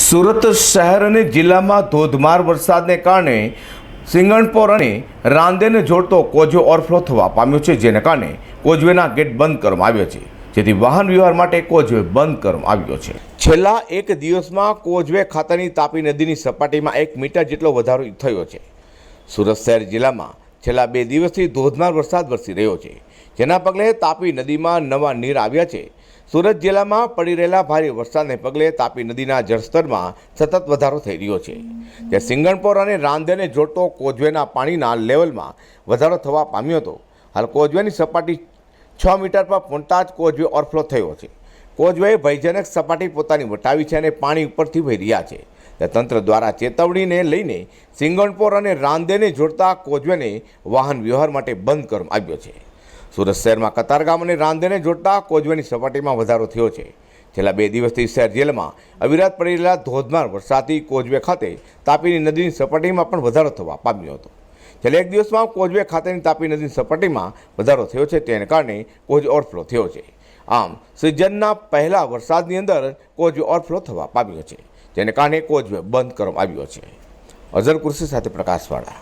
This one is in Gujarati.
સુરત શહેર અને જિલ્લામાં ધોધમાર વરસાદને કારણે સિંગણપોર અને રાંદેને જોડતો કોજો ઓવરફ્લો થવા પામ્યો છે, જેને કારણે કોજવેના ગેટ બંધ કરવામાં આવ્યો છે. જેથી વાહન વ્યવહાર માટે કોજવે બંધ કરવામાં આવ્યો છે. છેલ્લા એક દિવસમાં કોજવે ખાતેની તાપી નદીની સપાટીમાં એક મીટર જેટલો વધારો થયો છે. સુરત શહેર જિલ્લામાં છેલ્લા બે દિવસથી ધોધમાર વરસાદ વરસી રહ્યો છે. જેના પગલે તાપી નદીમાં નવા નીર આવ્યા છે. સુરત જિલ્લામાં પડી રહેલા ભારે વરસાદને પગલે તાપી નદીના જળસ્તરમાં સતત વધારો થઈ રહ્યો છે, જે સિંગણપોર અને રાંદેને જોડતો કોઝવેના પાણીના લેવલમાં વધારો થવા પામ્યો હતો. હાલ કોઝવેની સપાટી છ મીટર પર પહોંચતા જ કોઝવે ઓવરફ્લો થયો છે. કોઝવેએ ભયજનક સપાટી પોતાની વટાવી છે અને પાણી ઉપરથી વહી રહ્યા છે. તંત્ર દ્વારા ચેતવણીને લઈને સિંગણપોર અને રાંદેને જોડતા કોઝવેને વાહન વ્યવહાર માટે બંધ કરવામાં આવ્યો છે. સુરત શહેરમાં કતારગામ અને રાંદેને જોડતા કોઝવેની સપાટીમાં વધારો થયો છે. છેલ્લા બે દિવસથી શહેર જેલમાં અવિરાત પડેલા ધોધમાર વરસાદથી કોઝવે ખાતે તાપીની નદીની સપાટીમાં પણ વધારો થવા પામ્યો હતો. છેલ્લા એક દિવસમાં કોઝવે ખાતેની તાપી નદીની સપાટીમાં વધારો થયો છે તેને કારણે કોઝ ઓવરફ્લો થયો છે. આમ, સિઝનના પહેલા વરસાદની અંદર કોઝવે ઓવરફ્લો થવા પામ્યો છે, જેને કારણે કોઝવે બંધ કરવામાં આવ્યો છે. અઝર કુર્સી સાથે પ્રકાશવાળા.